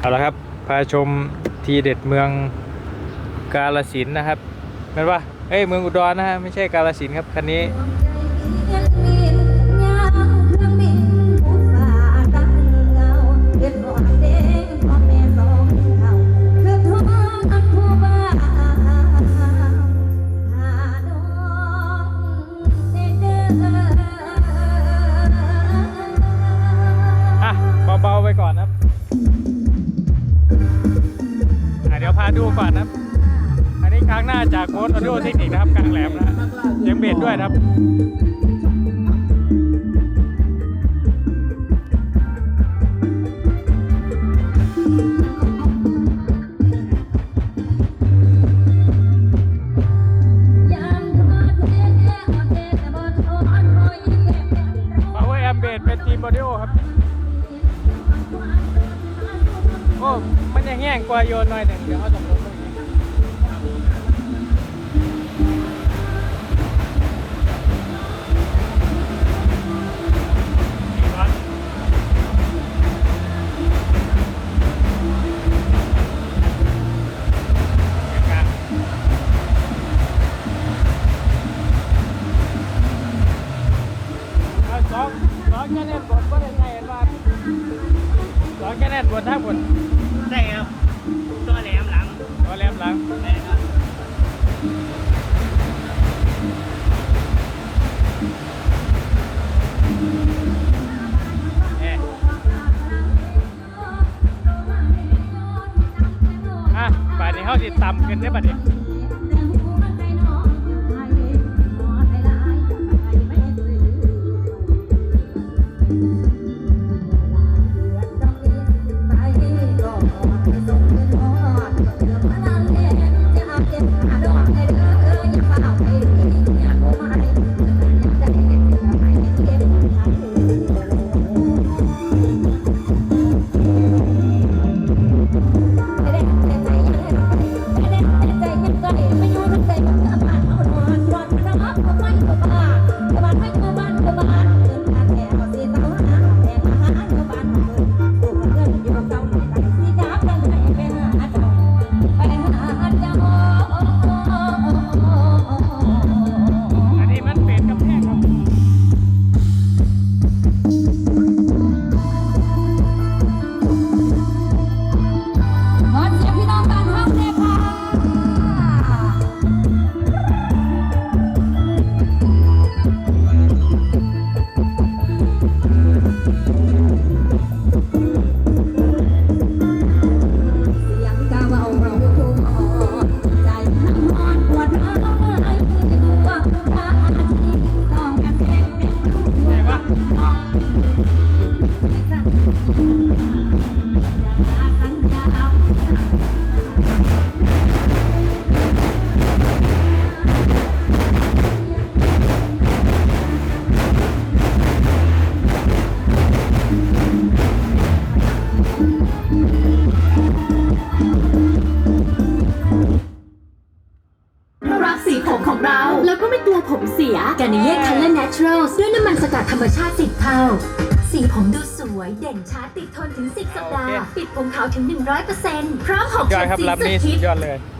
เอาละครับ พาชมทีเด็ดเมืองกาลสินนะครับแม่นว่าเอ้ยเมืองอุดรนะฮะไม่ใช่กาลสินครับคันนี้อะเบาๆไปก่อนครับ ดี๋ยวพาดูก่อนนะครับ อันนี้ครั้งหน้าจากโค้ดออดิโอเทคนิคนะครับกลางแหลมนะฮะเสียงเบสด้วยนะครับ Power Amp Bass เป็นทีมออดิโอครับ มันยังแห้งกว่าโยนหน่อยหนึ่งเดี๋ยวเอาสองตรงนี้นี่ก่อนเดี๋ยวกันเอาสองสองแค่นี้บทก็ได้ใส่กันว่าสองแค่นี้บทท่าบทใช่ ครับ ตัวแหลมหลังตัวแหลมหลังแม่ครับเอ๊ะอะบัดนี้เขาสิต่ำขึ้นได้อบัดนี้อั รักสีผมของเรา แล้วก็ไม่กลัวผมเสียกานิเย่ Color Naturals ด้วยน้ำมันสกัดธรรมชาติ10เท่า สีผมดูสวย เด่นชัดติดทนถึง 10 สัปดาห์ ปิดผมขาวถึง 100%พร้อมหอมยอดครับสีลำนี้สุดสุฮิดตยอดเลยก